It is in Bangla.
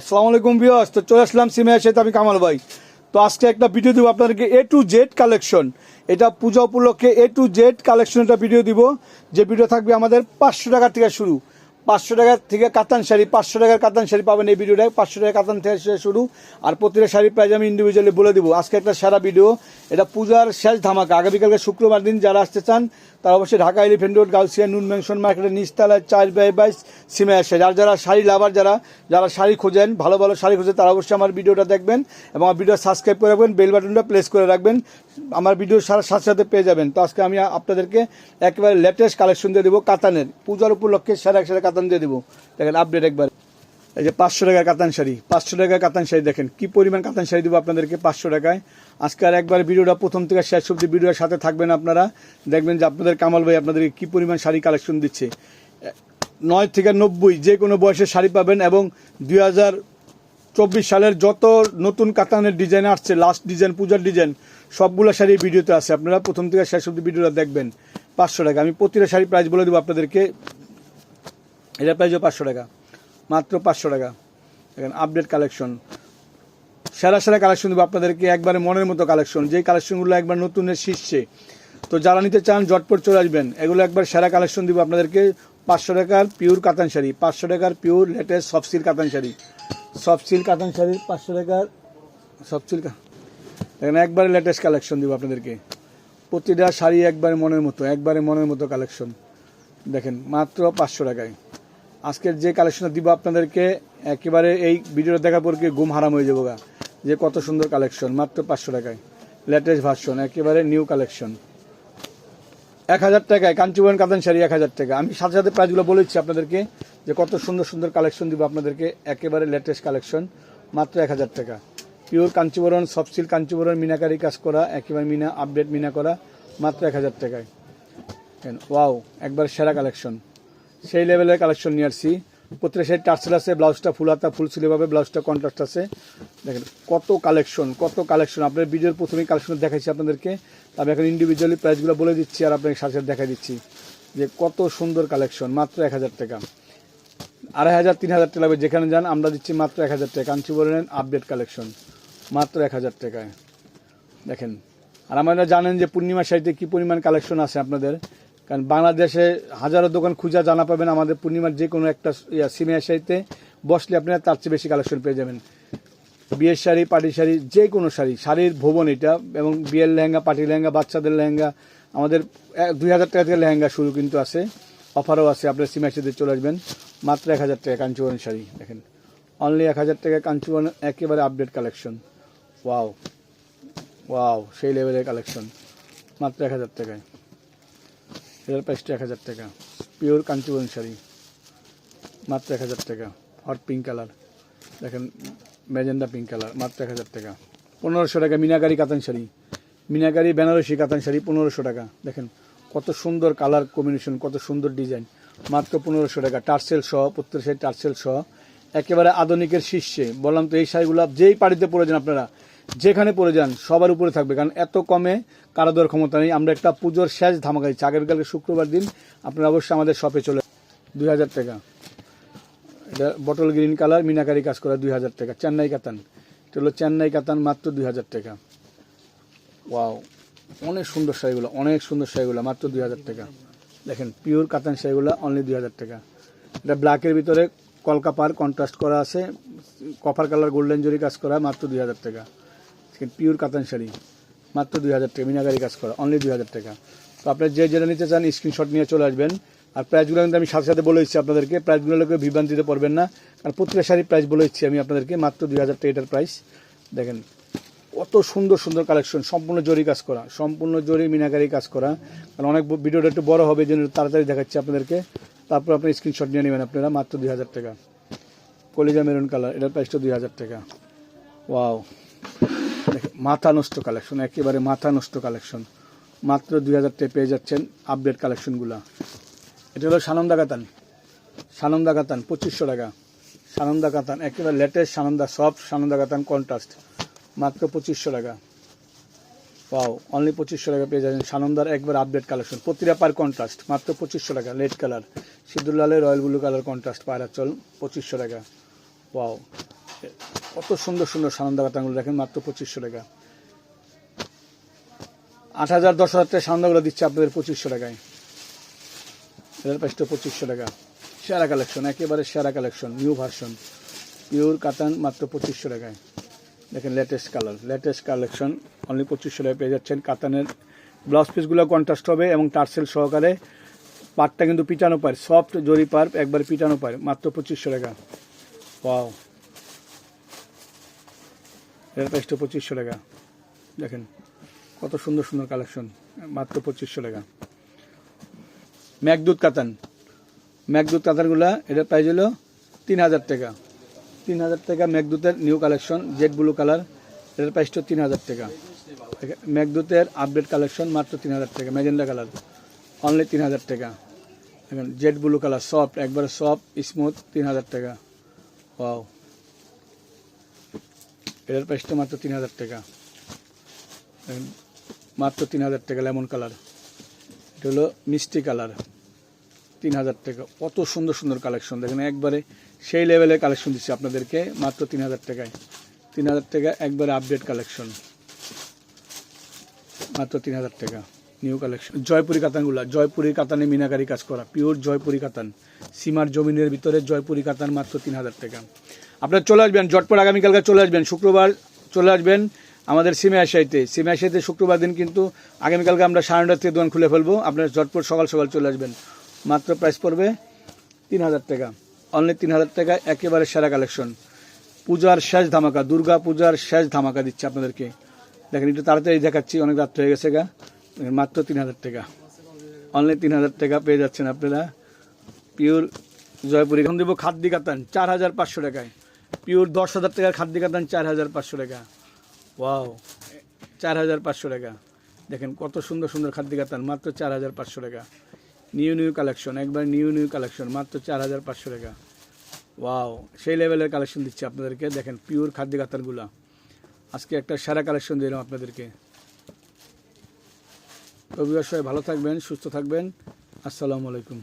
আসসালামু আলাইকুম বিয়স তো চলে আসলাম সিমের সাথে আমি কামাল ভাই। তো আজকে একটা ভিডিও দিব আপনাদেরকে এ টু জেড কালেকশন এটা পূজা উপলক্ষে এ টু জেড কালেকশন একটা ভিডিও দিব। যে ভিডিও থাকবে আমাদের পাঁচশো টাকা থেকে শুরু। পাঁচশো টাকা থেকে কাতান শাড়ি, পাঁচশো টাকার কাতান শাড়ি পাবেন এই ভিডিওটায় পাঁচশো টাকা কাতান থেকে শুরু। আর প্রতিটা শাড়ির প্রাইস আমি ইন্ডিভিজুয়ালি বলে দিব। আজকে একটা সারা ভিডিও এটা পূজার শেষ ধামাকা। আগামীকালকে শুক্রবার দিন যারা আসতে চান তারা অবশ্যই ঢাকা এলিফেন্ট রোড, গাউসিয়া, নুন ম্যানশন মার্কেটের নিচতলায় চার বাই বাইশ সিমে আসে। যার যারা শাড়ি লাভার, যারা যারা শাড়ি খোঁজেন, ভালো ভালো শাড়ি খোঁজেন তারা অবশ্যই আমার ভিডিওটা দেখবেন এবং আমার ভিডিও সাবস্ক্রাইব করে রাখবেন, বেল বাটনটা প্লেস করে রাখবেন। আমার ভিডিও সারা সাথে সাথে পেয়ে যাবেন। তো আজকে আমি আপনাদেরকে একেবারে লেটেস্ট কালেকশন দিয়ে দেবো কাতানের। পূজার উপলক্ষে সারা একসাথে কাতান দিয়ে দেবো। দেখেন আপডেট একবার। এই যে পাঁচশো টাকার কাতান শাড়ি, পাঁচশো টাকার কাতান শাড়ি দেখেন, কি পরিমাণ কাতান শাড়ি দেবো আপনাদেরকে পাঁচশো টাকায়? আজকে আর একবার ভিডিওটা প্রথম থেকে শেষ অব্দি ভিডিওর সাথে থাকবেন আপনারা। দেখবেন যে আপনাদের কামাল ভাই আপনাদেরকে কি পরিমাণ শাড়ি কালেকশন দিচ্ছে। নয় থেকে নব্বই, যে কোনো বয়সের শাড়ি পাবেন এবং দুই চব্বিশ সালের যত নতুন কাতানের ডিজাইন আসছে লাস্ট ডিজাইন পূজার ডিজাইন সবগুলো শাড়ি ভিডিওতে আছে। আপনারা প্রথম থেকে শেষ অব্দি ভিডিওটা দেখবেন। পাঁচশো টাকা। আমি প্রতিটা শাড়ি প্রাইস বলে দেবো আপনাদেরকে। এটা প্রাইসও পাঁচশো টাকা। মাত্র পাঁচশো টাকা। দেখেন আপডেট কালেকশন সেরা সেরা কালেকশন দেবো আপনাদেরকে, একবারে মনের মতো কালেকশন যেই কালেকশনগুলো একবার নতুনের শীর্ষে। তো যারা নিতে চান জটপট চলে আসবেন। এগুলো একবার সেরা কালেকশন দিব আপনাদেরকে। পাঁচশো টাকার পিওর কাতান শাড়ি। পাঁচশো টাকার পিওর লেটেস্ট সফট সিল্ক কাতান শাড়ি। সফট সিল্ক কাতান শাড়ি, পাঁচশো টাকার সফট সিল্ক দেখেন, একবারে লেটেস্ট কালেকশন দিব আপনাদেরকে। প্রতিটা শাড়ি একবারে মনের মতো, একবারে মনের মতো কালেকশন দেখেন, মাত্র পাঁচশো টাকায়। আজকের যে কালেকশনটা দিব আপনাদেরকে, একেবারে এই ভিডিওটা দেখার পর কি ঘুম হারাম হয়ে যাব গা। যে কত সুন্দর কালেকশন, মাত্র পাঁচশো টাকায়। লেটেস্ট ভার্সন একেবারে নিউ কালেকশন এক হাজার টাকায় কাঞ্চীবরণ কাতান শাড়ি এক হাজার টাকা। আমি সাথে সাথে প্রাইসগুলো বলেছি আপনাদেরকে, যে কত সুন্দর সুন্দর কালেকশন দিব আপনাদেরকে, একেবারে লেটেস্ট কালেকশন মাত্র এক হাজার টাকা। Pure Kanjivaram soft silk Kanjivaram, meenakari কাজ করা, একেবারে মিনা আপডেট মিনা করা, মাত্র এক হাজার টাকায়। ওয়াও একবার সেরা কালেকশন সেই লেভেলের কালেকশন নিয়ে আসছি। প্রত্যেকটা সেই টার্সেল আছে, ব্লাউজটা ফুল হাতা, ফুল সিলেভাবে ব্লাউজটা কন্ট্রাস্ট আছে। দেখেন, কত কালেকশন কত কালেকশন আপনার ভিডিওর প্রথমেই কালেকশন দেখাইছি আপনাদেরকে। আমি এখন ইন্ডিভিজুয়ালি প্রাইসগুলো বলে দিচ্ছি আর আপনাকে সাথে সাথে দেখাই দিচ্ছি যে কত সুন্দর কালেকশন মাত্র এক হাজার টাকা। আড়াই হাজার, তিন হাজার টাকা লাগবে, যেখানে যান আমরা দিচ্ছি মাত্র এক হাজার টাকা। কাঞ্চিবরণের আপডেট কালেকশন মাত্র এক হাজার টাকায়। দেখেন, আর আপনারা জানেন যে পূর্ণিমা শাড়িতে কী পরিমাণ কালেকশন আছে আপনাদের? কারণ বাংলাদেশে হাজারো দোকান খুঁজা জানা পাবেন, আমাদের পূর্ণিমার যে কোনো একটা সিমিয়া শাড়িতে বসলে আপনারা তার চেয়ে বেশি কালেকশন পেয়ে যাবেন। বিয়ের শাড়ি পার্টি শাড়ি যে কোনো শাড়ি, শাড়ির ভবন এটা, এবং বিয়ের লেহেঙ্গা পার্টি লেহেঙ্গা, বাচ্চাদের লেহেঙ্গা, আমাদের দুই হাজার টাকা থেকে লেহেঙ্গা শুরু কিন্তু আছে, অফারও আছে, আপনার সিমিয়া শাড়িতে চলে আসবেন, মাত্র এক হাজার টাকা কাঞ্চুবরণ শাড়ি, দেখেন। অনলি এক হাজার টাকা কাঞ্চুবরণ একেবারে আপডেট কালেকশন ওয়াও ওয়াও সেই লেভেলের কালেকশন মাত্র এক হাজার টাকায়। এটার প্রাইসটা এক হাজার টাকা। পিওর কাঞ্চুবরণ শাড়ি, মাত্র এক হাজার টাকা। হট পিঙ্ক কালার দেখেন ম্যাজেন্ডা পিঙ্ক কালার মাত্র এক হাজার টাকা। পনেরোশো টাকা মিনাকারি কাতান শাড়ি। মিনাকারি বেনারসি কাতান শাড়ি, পনেরোশো টাকা। দেখেন, কত সুন্দর কালার কম্বিনেশন কত সুন্দর ডিজাইন মাত্র পনেরোশো টাকা। টার্সেল সহ, প্রত্যেক শাড়ি টার্সেল সহ। একেবারে আধুনিকের শীর্ষে। বললাম তো, এই শাড়িগুলো যেই পাড়িতে পড়েছেন আপনারা যেখানে পড়ে যান, সবার উপরে থাকবে। কারণ এত কমে কারও দেওয়ার ক্ষমতা নেই। আমরা একটা পুজোর শেষ ধামাকা দিচ্ছি। আগামীকালকে শুক্রবার দিন আপনারা অবশ্যই আমাদের শপে চলে দুই হাজার টাকা। এটা বটল গ্রিন কালার মিনাকারি কাজ করা দুই হাজার টাকা। চেন্নাই কাতান। এটা হলো চেন্নাই কাতান মাত্র দুই হাজার টাকা। ওয়াও অনেক সুন্দর শাড়িগুলো, অনেক সুন্দর শাড়িগুলো, মাত্র দুই হাজার টাকা। দেখেন পিওর কাতান শাড়িগুলো অনলি দুই হাজার টাকা। এটা ব্ল্যাকের ভিতরে কলকাপার কন্ট্রাস্ট করা আছে। কপার কালার গোল্ডেন জরি কাজ করা, মাত্র দুই হাজার টাকা। পিওর কাতান শাড়ি। মাত্র দুই হাজার টাকা মিনাকারি কাজ করা অনলি দুই হাজার টাকা। তো আপনার যে যেটা নিতে চান স্ক্রিনশট নিয়ে চলে আসবেন। আর প্রাইসগুলো কিন্তু আমি সাথে সাথে বলে দিচ্ছি আপনাদেরকে। প্রাইসগুলো লোকে বিভ্রান্তিতে পড়বেন না। আর প্রত্যেকটা শাড়ির প্রাইস বলে দিচ্ছি আমি আপনাদেরকে, মাত্র দুই হাজার টাকা এটার প্রাইস দেখেন, কত সুন্দর সুন্দর কালেকশন সম্পূর্ণ জরি কাজ করা, সম্পূর্ণ জরি মিনাকারি কাজ করা। কারণ অনেক ভিডিওটা একটু বড় হবে জন্য তাড়াতাড়ি দেখাচ্ছি আপনাদেরকে। তারপর আপনি স্ক্রিনশট নিয়ে নেবেন আপনারা, মাত্র দুই হাজার টাকা। কলিজা মেরুন কালার এটার প্রাইসটা দুই হাজার টাকা। ওয়াও মাথা নষ্ট কালেকশন একেবারে মাথা নষ্ট কালেকশন মাত্র দুই হাজার টাকা পেয়ে যাচ্ছেন আপডেট কালেকশনগুলো এটা হলো সানন্দা কাতান। সানন্দা কাতান, পঁচিশশো টাকা। সানন্দা কাতান, একেবারে লেটেস্ট সানন্দা সফট সানন্দা কাতান কন্ট্রাস্ট মাত্র পঁচিশশো টাকা। পাও অনলি পঁচিশশো টাকা পেয়ে যাচ্ছেন সানন্দার একবার আপডেট কালেকশন প্রতিটা পার কন্ট্রাস্ট মাত্র পঁচিশশো টাকা রেড কালার সিদ্ধুর লালের রয়্যাল ব্লু কালার কন্ট্রাস্ট পায়রা চল, পঁচিশশো টাকা। পাও কত সুন্দর সুন্দর সানন্দা কাতানগুলো দেখেন, মাত্র পঁচিশশো টাকা। আট হাজার দশ হাজার টাকা সানন্দাগুলো দিচ্ছে আপনাদের পঁচিশশো টাকায়। এটার প্রাইসটা পঁচিশশো টাকা। সেরা কালেকশন একেবারে সেরা কালেকশন নিউ ভার্সন পিওর কাতান মাত্র পঁচিশশো টাকায়। দেখেন latest colour latest collection only পঁচিশশো টাকায় পেয়ে যাচ্ছেন কাতানের ব্লাউজ পিসগুলো কন্ট্রাস্ট হবে এবং টার্সেল সহকারে পাটটা কিন্তু পিটানো পার সফট জরি পার একবার পিটানো পার মাত্র পঁচিশশো টাকা। পাও এর প্রাইসটা পঁচিশশো টাকা। দেখেন, কত সুন্দর সুন্দর কালেকশন মাত্র পঁচিশশো টাকা। ম্যাকদুত কাতান। ম্যাকদুত কাতানগুলা, এটার প্রাইস হলো তিন হাজার টাকা। তিন হাজার টাকা মেঘদূতের new collection jade blue colour এটার প্রাইসটা তিন হাজার টাকা। মেঘদূতের আপডেট কালেকশন মাত্র তিন হাজার টাকা ম্যাজেন্ডা কালার অনলি তিন হাজার টাকা। এখন জেড ব্লু কালার সফট একবারে সফট স্মুথ তিন হাজার টাকা। ওয়াও এটার প্রাইসটা মাত্র তিন হাজার টাকা। মাত্র তিন হাজার টাকা লেমন কালার। এটা হলো মিষ্টি কালার। তিন হাজার টাকা। কত সুন্দর সুন্দর কালেকশন। দেখেন একবারে সেই লেভেলের কালেকশন দিচ্ছি আপনাদেরকে, মাত্র তিন হাজার টাকায়। তিন হাজার টাকা একবারে আপডেট কালেকশন। মাত্র তিন হাজার টাকা। নিউ কালেকশন জয়পুরি কাতানগুলা জয়পুরি কাতানে মিনাকারি কাজ করা। পিওর জয়পুরি কাতান। সীমার জমিনের ভিতরে জয়পুরি কাতান মাত্র তিন হাজার টাকা। আপনারা চলে আসবেন, জটপট আগামীকালকে চলে আসবেন, শুক্রবার চলে আসবেন আমাদের সিমে আশাইতে। সিমে আশাইতে শুক্রবার দিন কিন্তু আগামীকালকে আমরা সাড়ে নটার থেকে দোকান খুলে ফেলব। আপনারা জটপট সকাল সকাল চলে আসবেন। মাত্র প্রাইস পড়বে তিন হাজার টাকা। অনলি তিন হাজার টাকা, একেবারে সেরা কালেকশন পূজার শেষ ধামাকা, দুর্গা পূজার শেষ ধামাকা দিচ্ছে আপনাদেরকে। দেখেন একটু তাড়াতাড়ি দেখাচ্ছি, অনেক রাত হয়ে গেছে গা। মাত্র তিন হাজার টাকা। অনলি তিন হাজার টাকা পেয়ে যাচ্ছেন আপনারা। পিওর জয়পুরি। এখন দেবো খাদ্যি কাতান চার হাজার পাঁচশো টাকায়। পিওর দশ হাজার টাকার খাদ্য কাতান চার হাজার পাঁচশো টাকা। ওয়াও, চার হাজার পাঁচশো টাকা। দেখেন কত সুন্দর সুন্দর খাদ্য কাতান মাত্র চার হাজার পাঁচশো টাকা। নিউ নিউ কালেকশন, একবার নিউ নিউ কালেকশন, মাত্র চার হাজার পাঁচশো টাকা। ওয়াও, সেই লেভেলের কালেকশন দিচ্ছি আপনাদেরকে। দেখেন পিওর খাদ্য কাতানগুলা আজকে একটা সেরা কালেকশন দিলাম আপনাদেরকে। তো বিবার সবাই ভালো থাকবেন, সুস্থ থাকবেন। আসসালামু আলাইকুম।